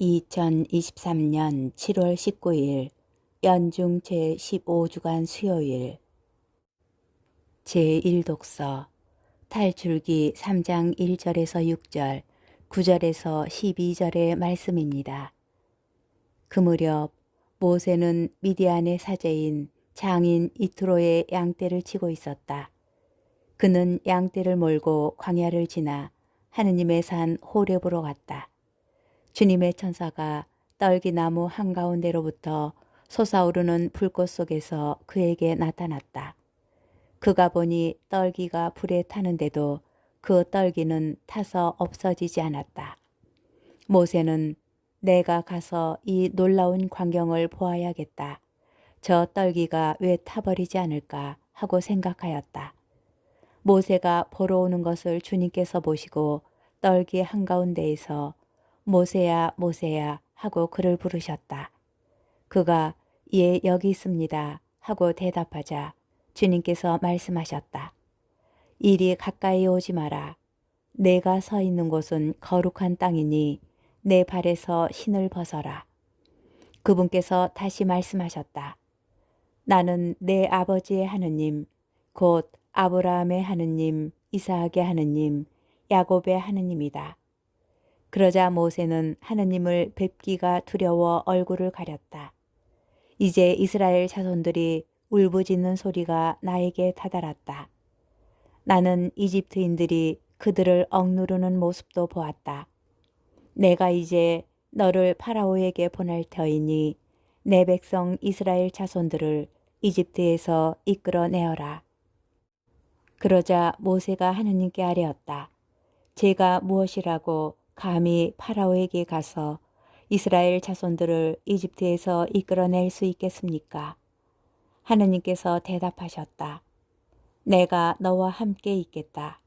2023년 7월 19일 연중 제15주간 수요일 제1독서 탈출기 3장 1절에서 6절, 9절에서 12절의 말씀입니다. 그 무렵 모세는 미디안의 사제인 장인 이트로의 양떼를 치고 있었다. 그는 양떼를 몰고 광야를 지나 하느님의 산 호렙으로 갔다. 주님의 천사가 떨기나무 한가운데로부터 솟아오르는 불꽃 속에서 그에게 나타났다. 그가 보니 떨기가 불에 타는데도 그 떨기는 타서 없어지지 않았다. 모세는 내가 가서 이 놀라운 광경을 보아야겠다. 저 떨기가 왜 타버리지 않을까 하고 생각하였다. 모세가 보러 오는 것을 주님께서 보시고 떨기 한가운데에서 모세야 모세야 하고 그를 부르셨다. 그가 예 여기 있습니다 하고 대답하자 주님께서 말씀하셨다. 이리 가까이 오지 마라. 내가 서 있는 곳은 거룩한 땅이니 내 발에서 신을 벗어라. 그분께서 다시 말씀하셨다. 나는 내 아버지의 하느님, 곧 아브라함의 하느님, 이사학의 하느님, 야곱의 하느님이다. 그러자 모세는 하느님을 뵙기가 두려워 얼굴을 가렸다. 이제 이스라엘 자손들이 울부짖는 소리가 나에게 다다랐다. 나는 이집트인들이 그들을 억누르는 모습도 보았다. 내가 이제 너를 파라오에게 보낼 터이니 내 백성 이스라엘 자손들을 이집트에서 이끌어내어라. 그러자 모세가 하느님께 아뢰었다. 제가 무엇이라고 감히 파라오에게 가서 이스라엘 자손들을 이집트에서 이끌어낼 수 있겠습니까? 하느님께서 대답하셨다. 내가 너와 함께 있겠다.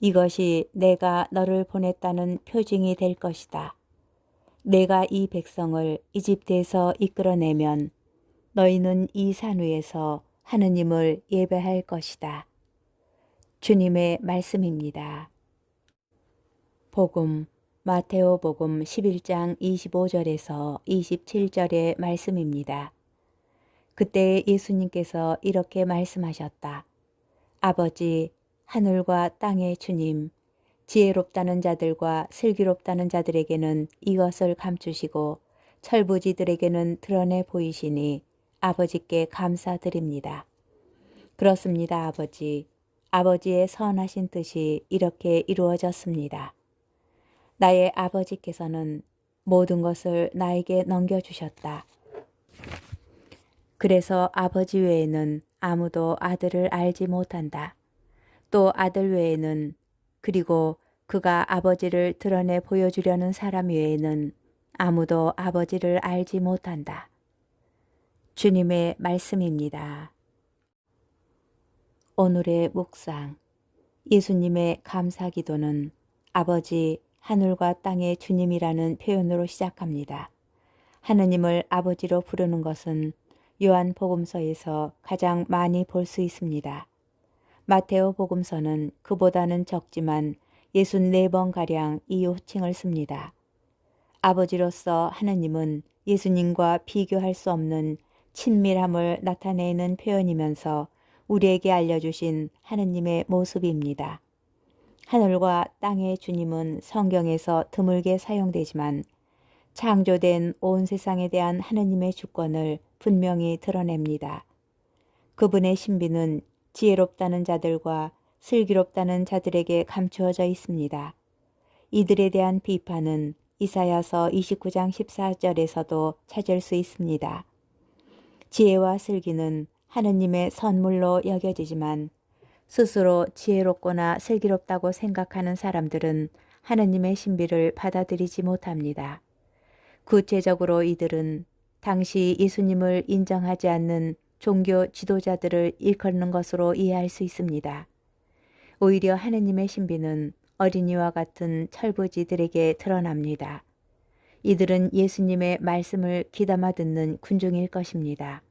이것이 내가 너를 보냈다는 표징이 될 것이다. 내가 이 백성을 이집트에서 이끌어내면 너희는 이 산 위에서 하느님을 예배할 것이다. 주님의 말씀입니다. 복음 마테오 복음 11장 25절에서 27절의 말씀입니다. 그때 예수님께서 이렇게 말씀하셨다. 아버지 하늘과 땅의 주님 지혜롭다는 자들과 슬기롭다는 자들에게는 이것을 감추시고 철부지들에게는 드러내 보이시니 아버지께 감사드립니다. 그렇습니다, 아버지. 아버지의 선하신 뜻이 이렇게 이루어졌습니다. 나의 아버지께서는 모든 것을 나에게 넘겨주셨다. 그래서 아버지 외에는 아무도 아들을 알지 못한다. 또 아들 외에는 그리고 그가 아버지를 드러내 보여주려는 사람 외에는 아무도 아버지를 알지 못한다. 주님의 말씀입니다. 오늘의 묵상 예수님의 감사 기도는 아버지 하늘과 땅의 주님이라는 표현으로 시작합니다. 하느님을 아버지로 부르는 것은 요한 복음서에서 가장 많이 볼 수 있습니다. 마테오 복음서는 그보다는 적지만 64번가량 이 호칭을 씁니다. 아버지로서 하느님은 예수님과 비교할 수 없는 친밀함을 나타내는 표현이면서 우리에게 알려주신 하느님의 모습입니다. 하늘과 땅의 주님은 성경에서 드물게 사용되지만 창조된 온 세상에 대한 하느님의 주권을 분명히 드러냅니다. 그분의 신비는 지혜롭다는 자들과 슬기롭다는 자들에게 감추어져 있습니다. 이들에 대한 비판은 이사야서 29장 14절에서도 찾을 수 있습니다. 지혜와 슬기는 하느님의 선물로 여겨지지만 스스로 지혜롭거나 슬기롭다고 생각하는 사람들은 하느님의 신비를 받아들이지 못합니다. 구체적으로 이들은 당시 예수님을 인정하지 않는 종교 지도자들을 일컫는 것으로 이해할 수 있습니다. 오히려 하느님의 신비는 어린이와 같은 철부지들에게 드러납니다. 이들은 예수님의 말씀을 귀담아 듣는 군중일 것입니다.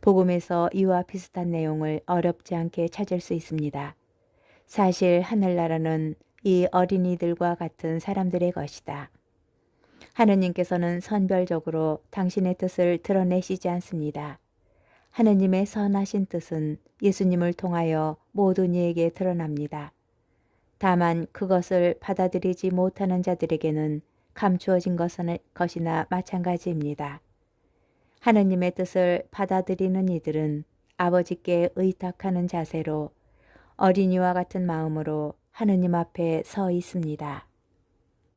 복음에서 이와 비슷한 내용을 어렵지 않게 찾을 수 있습니다. 사실 하늘나라는 이 어린이들과 같은 사람들의 것이다. 하느님께서는 선별적으로 당신의 뜻을 드러내시지 않습니다. 하느님의 선하신 뜻은 예수님을 통하여 모든 이에게 드러납니다. 다만 그것을 받아들이지 못하는 자들에게는 감추어진 것이나 마찬가지입니다. 하느님의 뜻을 받아들이는 이들은 아버지께 의탁하는 자세로 어린이와 같은 마음으로 하느님 앞에 서 있습니다.